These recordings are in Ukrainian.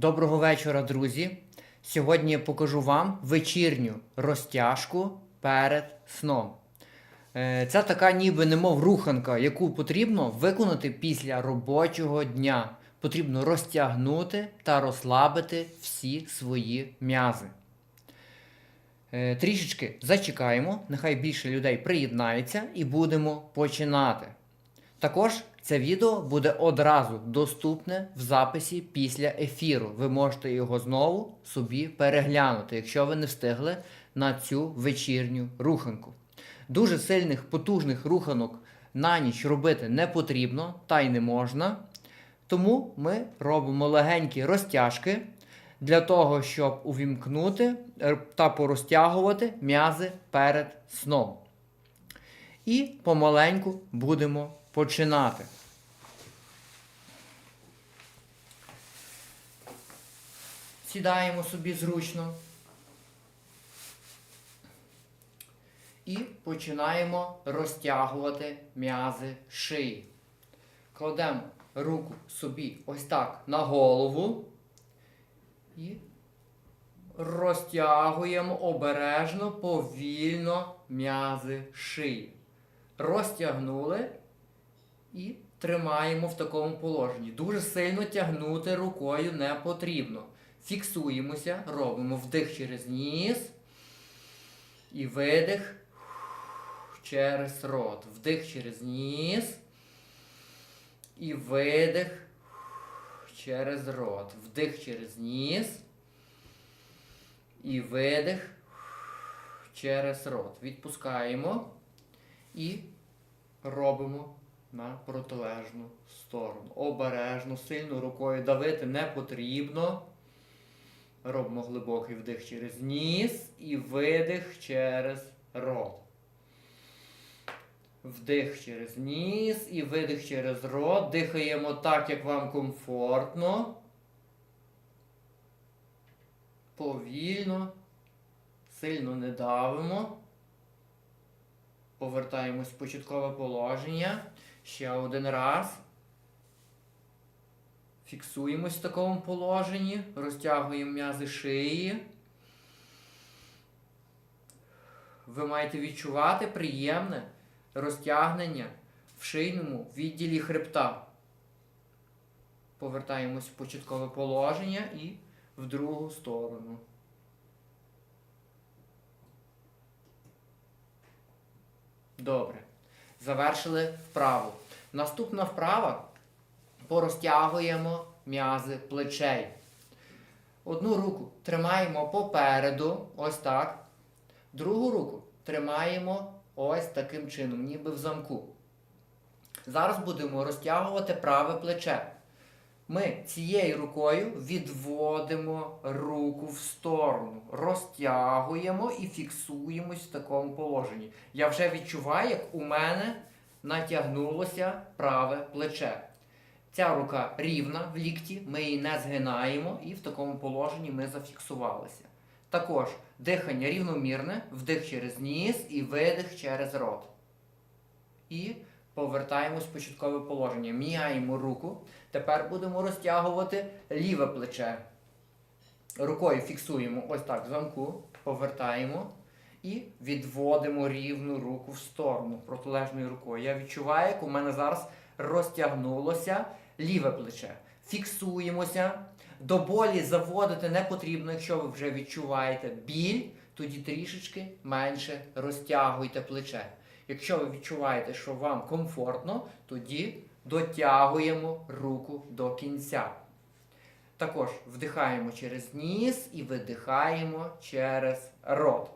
Доброго вечора, друзі! Сьогодні я покажу вам вечірню розтяжку перед сном. Е, Це така ніби немов руханка, яку потрібно виконати після робочого дня. Потрібно розтягнути та розслабити всі свої м'язи. Е, Трішечки зачекаємо, нехай більше людей приєднається і будемо починати. Також це відео буде одразу доступне в записі після ефіру. Ви можете його знову собі переглянути, якщо ви не встигли на цю вечірню руханку. Дуже сильних, потужних руханок на ніч робити не потрібно та й не можна. Тому ми робимо легенькі розтяжки для того, щоб увімкнути е, та порозтягувати м'язи перед сном. І помаленьку будемо починати. Сідаємо собі зручно. І починаємо розтягувати м'язи шиї. Кладемо руку собі ось так на голову і розтягуємо обережно, повільно м'язи шиї. Розтягнули і тримаємо в такому положенні. Дуже сильно тягнути рукою не потрібно. Фіксуємося, робимо вдих через ніс і видих через рот. Вдих через ніс і видих через рот. Вдих через ніс і видих через рот. Відпускаємо і робимо на протилежну сторону. Обережно, сильно рукою давити не потрібно. Робимо глибокий вдих через ніс і видих через рот. Вдих через ніс і видих через рот. Дихаємо так, як вам комфортно. Повільно. Сильно не давимо. Повертаємось в початкове положення. Ще один раз. Фіксуємось в такому положенні. Розтягуємо м'язи шиї. Ви маєте відчувати приємне розтягнення в шийному відділі хребта. Повертаємось в початкове положення і в другу сторону. Добре. Завершили вправу. Наступна вправа порозтягуємо м'язи плечей. Одну руку тримаємо попереду, ось так. Другу руку тримаємо ось таким чином, ніби в замку. Зараз будемо розтягувати праве плече. Ми цією рукою відводимо руку в сторону, розтягуємо і фіксуємось в такому положенні. Я вже відчуваю, як у мене натягнулося праве плече. Ця рука рівна в лікті, ми її не згинаємо і в такому положенні ми зафіксувалися. Також дихання рівномірне, вдих через ніс і видих через рот. І повертаємось в початкове положення. Міняємо руку. Тепер будемо розтягувати ліве плече. Рукою фіксуємо ось так замку, повертаємо і відводимо рівну руку в сторону протилежною рукою. Я відчуваю, як у мене зараз розтягнулося ліве плече. Фіксуємося. До болі заводити не потрібно, якщо ви вже відчуваєте біль, тоді трішечки менше розтягуйте плече. Якщо ви відчуваєте, що вам комфортно, тоді дотягуємо руку до кінця. Також вдихаємо через ніс і видихаємо через рот.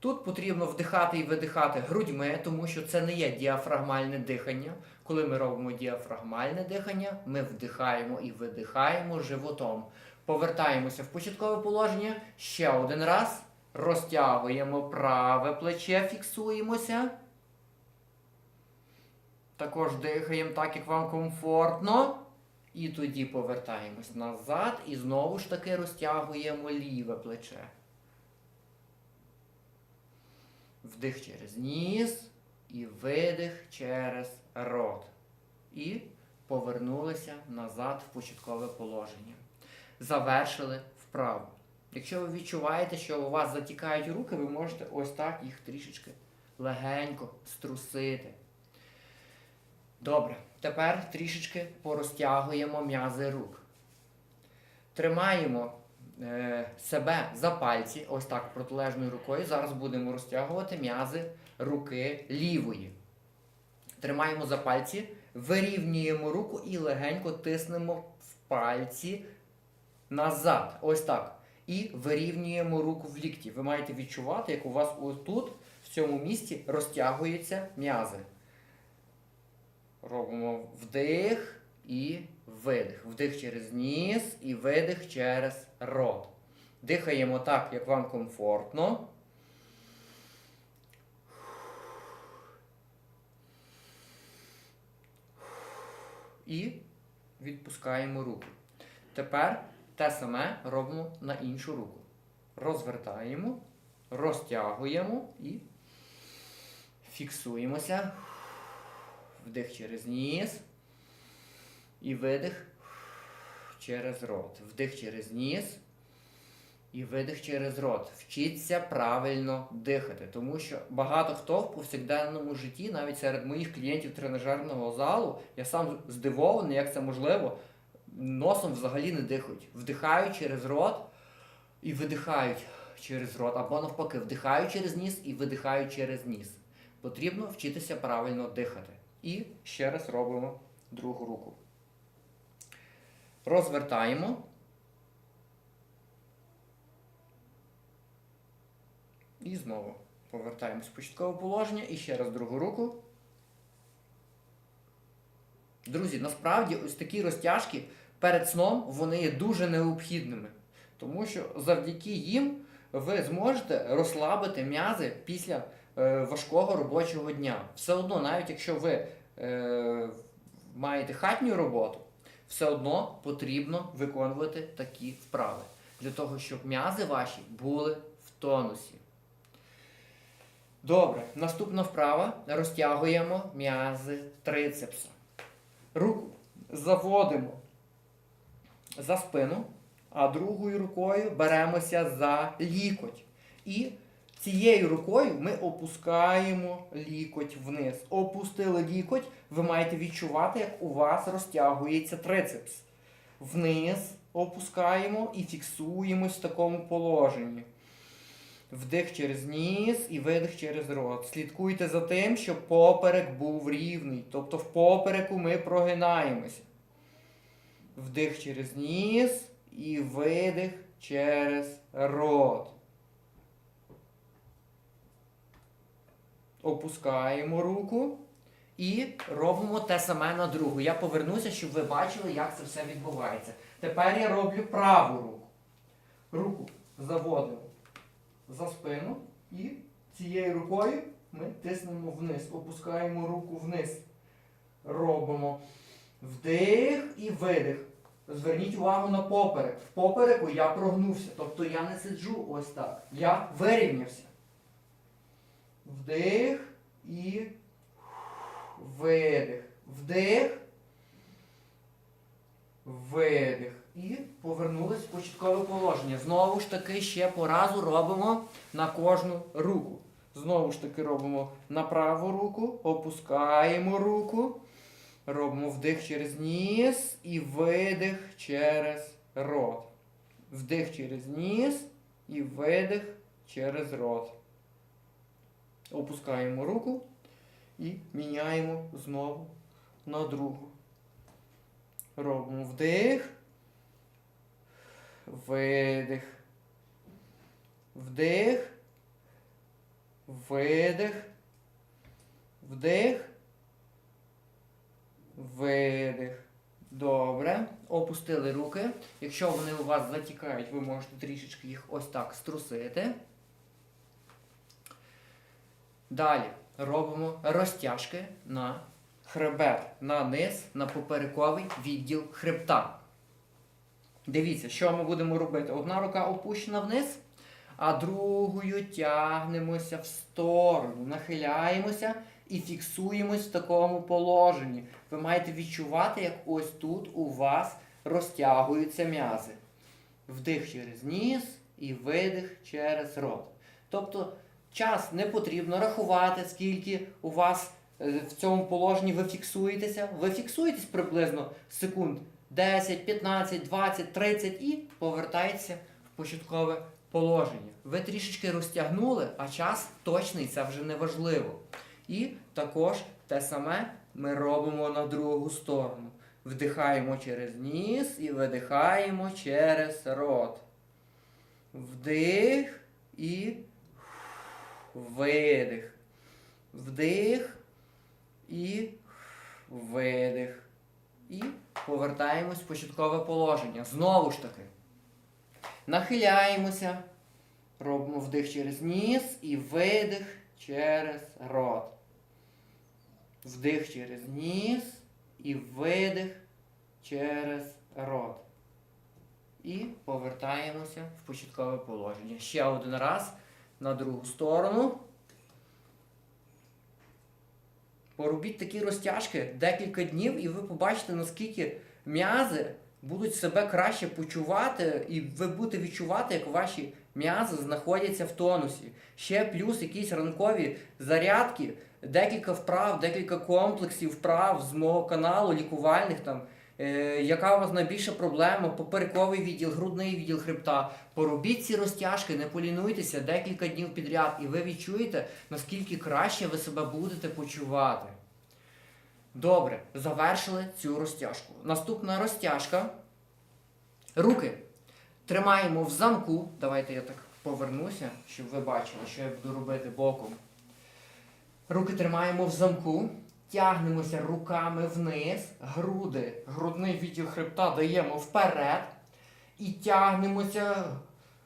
Тут потрібно вдихати і видихати грудьми, тому що це не є діафрагмальне дихання. Коли ми робимо діафрагмальне дихання, ми вдихаємо і видихаємо животом. Повертаємося в початкове положення. Ще один раз. Розтягуємо праве плече, фіксуємося. Також дихаємо так, як вам комфортно. І тоді повертаємось назад і знову ж таки розтягуємо ліве плече. Вдих через ніс і видих через рот. І повернулися назад в початкове положення. Завершили вправу. Якщо ви відчуваєте, що у вас затікають руки, ви можете ось так їх трішечки легенько струсити. Добре, тепер трішечки порозтягуємо м'язи рук. Тримаємо е, себе за пальці, ось так протилежною рукою. Зараз будемо розтягувати м'язи руки лівої. Тримаємо за пальці, вирівнюємо руку і легенько тиснемо в пальці назад. Ось так. І вирівнюємо руку в лікті. Ви маєте відчувати, як у вас отут, в цьому місці, розтягуються м'язи. Робимо вдих і видих. Вдих через ніс і видих через рот. Дихаємо так, як вам комфортно. І відпускаємо руку. Тепер те саме робимо на іншу руку. Розвертаємо, розтягуємо і фіксуємося. Вдих через ніс. І видих через рот. Вдих через ніс. І видих через рот. Вчіться правильно дихати, тому що багато хто в повсякденному житті, навіть серед моїх клієнтів тренажерного залу, я сам здивований, як це можливо, носом взагалі не дихають. Вдихають через рот і видихають через рот, або навпаки, вдихають через ніс і видихають через ніс. Потрібно вчитися правильно дихати. І ще раз робимо другу руку. Розвертаємо. І знову повертаємось в початкове положення і ще раз другу руку. Друзі, насправді ось такі розтяжки перед сном вони є дуже необхідними, тому що завдяки їм ви зможете розслабити м'язи після е, важкого робочого дня. Все одно, навіть якщо ви е, маєте хатню роботу, все одно потрібно виконувати такі вправи для того, щоб м'язи ваші були в тонусі. Добре, наступна вправа. Розтягуємо м'язи трицепса. Руку заводимо за спину, а другою рукою беремося за лікоть. І цією рукою ми опускаємо лікоть вниз. Опустили лікоть, ви маєте відчувати, як у вас розтягується трицепс. Вниз опускаємо і фіксуємось в такому положенні. Вдих через ніс і видих через рот. Слідкуйте за тим, щоб поперек був рівний. Тобто в попереку ми прогинаємося. Вдих через ніс і видих через рот. Опускаємо руку і робимо те саме на другу. Я повернуся, щоб ви бачили, як це все відбувається. Тепер я роблю праву руку. Руку заводимо за спину і цією рукою ми тиснемо вниз, опускаємо руку вниз. Робимо вдих і видих. Зверніть увагу на поперек. В попереку я прогнувся, тобто я не сиджу ось так. Я вирівнявся. Вдих і видих. Вдих. Видих. І повернулись в початкове положення. Знову ж таки, ще по разу робимо на кожну руку. Знову ж таки робимо на праву руку, опускаємо руку. Робимо вдих через ніс і видих через рот. Вдих через ніс і видих через рот. Опускаємо руку і міняємо знову на другу. Робимо вдих. Видих. Вдих. Видих. Вдих. Видих. Добре. Опустили руки. Якщо вони у вас затікають, ви можете трішечки їх ось так струсити. Далі робимо розтяжки на хребет, на низ, на поперековий відділ хребта. Дивіться, що ми будемо робити. Одна рука опущена вниз, а другою тягнемося в сторону, нахиляємося і фіксуємось в такому положенні. Ви маєте відчувати, як ось тут у вас розтягуються м'язи. Вдих через ніс і видих через рот. Тобто час не потрібно рахувати, скільки у вас е, в цьому положенні ви фіксуєтеся. Ви фіксуєтесь приблизно секунд 10, 15, 20, 30 і повертаєтеся в початкове положення. Ви трішечки розтягнули, а час точний, це вже не важливо. І також те саме ми робимо на другу сторону. Вдихаємо через ніс і видихаємо через рот. Вдих і видих. Вдих і видих. І повертаємось в початкове положення. Знову ж таки. Нахиляємося. Робимо вдих через ніс і видих через рот. Вдих через ніс і видих через рот. І повертаємося в початкове положення. Ще один раз на другу сторону. Поробіть такі розтяжки декілька днів, і ви побачите, наскільки м'язи будуть себе краще почувати, і ви будете відчувати, як ваші м'язи знаходяться в тонусі. Ще плюс якісь ранкові зарядки, декілька вправ, декілька комплексів вправ з мого каналу, лікувальних там. Е, яка у вас найбільша проблема? Поперековий відділ, грудний відділ хребта. Поробіть ці розтяжки, не полінуйтеся декілька днів підряд, і ви відчуєте, наскільки краще ви себе будете почувати. Добре, завершили цю розтяжку. Наступна розтяжка. Руки тримаємо в замку. Давайте я так повернуся, щоб ви бачили, що я буду робити боком. Руки тримаємо в замку. Тягнемося руками вниз, груди, грудний відділ хребта даємо вперед і тягнемося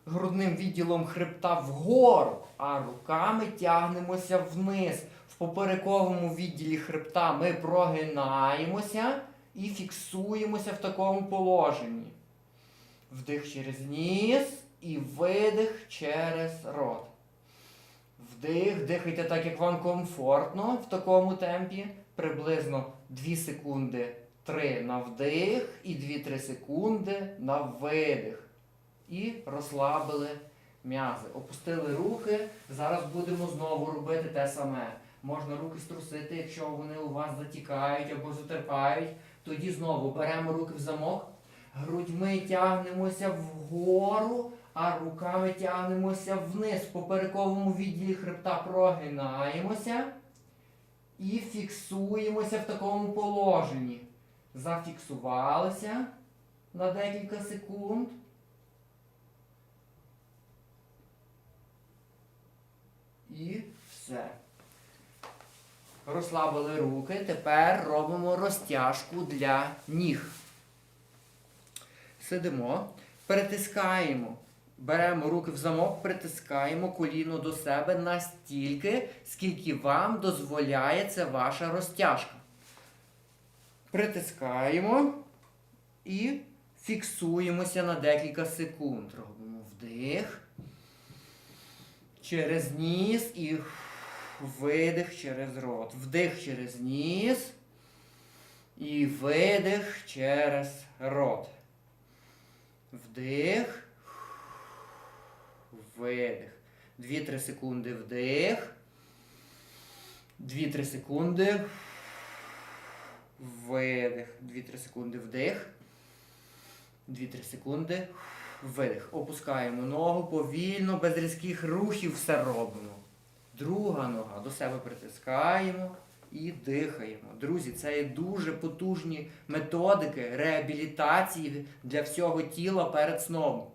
грудним відділом хребта вгору, а руками тягнемося вниз. В поперековому відділі хребта ми прогинаємося і фіксуємося в такому положенні. Вдих через ніс і видих через рот. Вдих, дихайте так, як вам комфортно в такому темпі. Приблизно 2 секунди 3 на вдих і 2-3 секунди на видих. І розслабили м'язи. Опустили руки. Зараз будемо знову робити те саме. Можна руки струсити, якщо вони у вас затікають або затерпають. Тоді знову беремо руки в замок, грудьми тягнемося вгору а руками тягнемося вниз. В поперековому відділі хребта прогинаємося і фіксуємося в такому положенні. Зафіксувалися на декілька секунд. І все. Розслабили руки. Тепер робимо розтяжку для ніг. Сидимо, перетискаємо Беремо руки в замок, притискаємо коліно до себе настільки, скільки вам дозволяє це ваша розтяжка. Притискаємо і фіксуємося на декілька секунд. Робимо вдих. Через ніс і видих через рот. Вдих через ніс і видих через рот. Вдих видих. 2-3 секунди вдих. 2-3 секунди. Видих. 2-3 секунди вдих. 2-3 секунди. Видих. Опускаємо ногу повільно, без різких рухів все робимо. Друга нога до себе притискаємо і дихаємо. Друзі, це є дуже потужні методики реабілітації для всього тіла перед сном.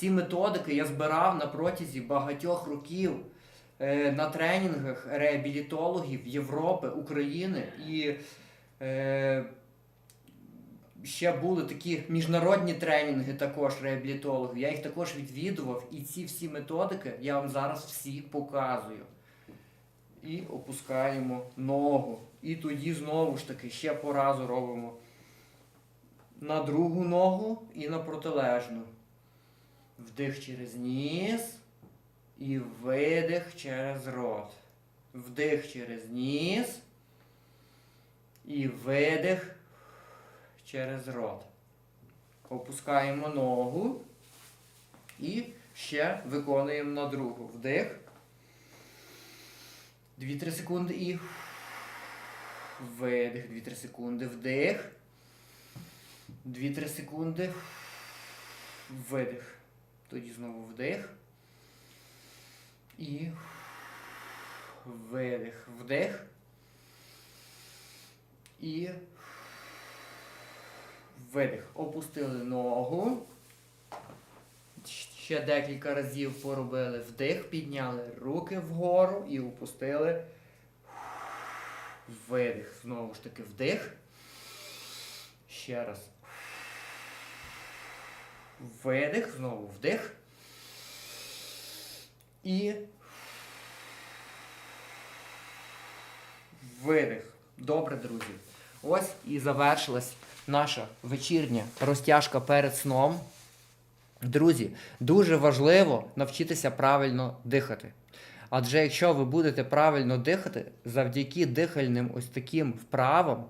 Ці методики я збирав на протязі багатьох років е, на тренінгах реабілітологів Європи, України і е, ще були такі міжнародні тренінги також реабілітологів. Я їх також відвідував, і ці всі методики я вам зараз всі показую. І опускаємо ногу. І тоді знову ж таки ще по разу робимо на другу ногу і на протилежну. Вдих через ніс і видих через рот. Вдих через ніс І видих через рот. Опускаємо ногу. І ще виконуємо на другу. Вдих. 2-3 секунди і видих. 2-3 секунди. Вдих. 2-3 секунди. Видих. Тоді знову вдих. І видих. Вдих. І видих. Опустили ногу. Ще декілька разів поробили вдих, підняли руки вгору і опустили. Видих. Знову ж таки вдих. Ще раз. Видих. Знову вдих. І видих. Добре, друзі. Ось і завершилась наша вечірня розтяжка перед сном. Друзі, дуже важливо навчитися правильно дихати. Адже якщо ви будете правильно дихати, завдяки дихальним ось таким вправам,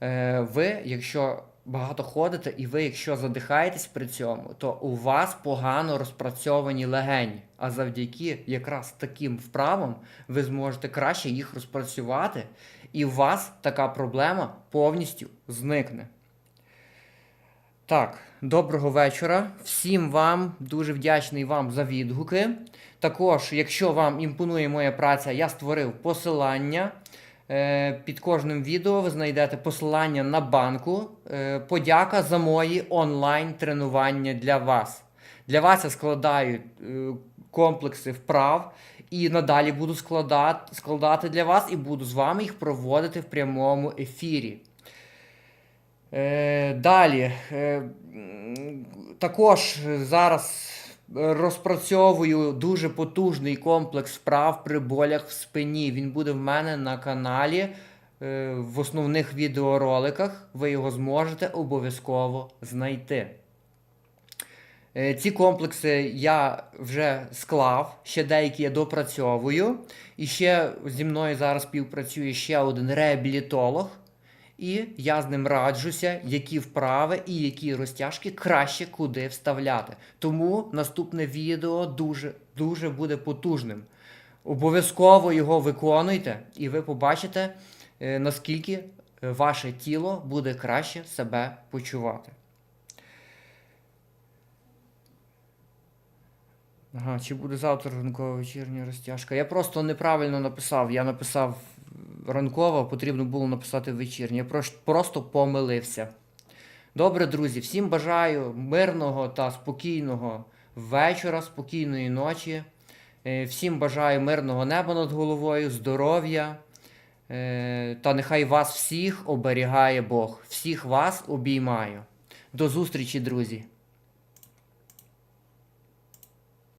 е, ви, якщо багато ходите, і ви, якщо задихаєтесь при цьому, то у вас погано розпрацьовані легені. А завдяки якраз таким вправам ви зможете краще їх розпрацювати, і у вас така проблема повністю зникне. Так, доброго вечора. Всім вам дуже вдячний вам за відгуки. Також, якщо вам імпонує моя праця, я створив посилання. Е, Під кожним відео ви знайдете посилання на банку. Е, Подяка за мої онлайн-тренування для вас. Для вас я складаю е, комплекси вправ і надалі буду складати, для вас і буду з вами їх проводити в прямому ефірі. Далі. Також зараз розпрацьовую дуже потужний комплекс вправ при болях в спині. Він буде в мене на каналі е, в основних відеороликах. Ви його зможете обов'язково знайти. Е, Ці комплекси я вже склав, ще деякі я допрацьовую. І ще зі мною зараз співпрацює ще один реабілітолог. І я з ним раджуся, які вправи і які розтяжки краще куди вставляти. Тому наступне відео дуже, дуже буде потужним. Обов'язково його виконуйте, і ви побачите, е, наскільки е, ваше тіло буде краще себе почувати. Ага, чи буде завтра ранкова вечірня розтяжка? Я просто неправильно написав. Я написав ранкова, потрібно було написати вечірня. Я просто помилився. Добре, друзі, всім бажаю мирного та спокійного вечора, спокійної ночі. Е, Всім бажаю мирного неба над головою, здоров'я. Е, Та нехай вас всіх оберігає Бог. Всіх вас обіймаю. До зустрічі, друзі!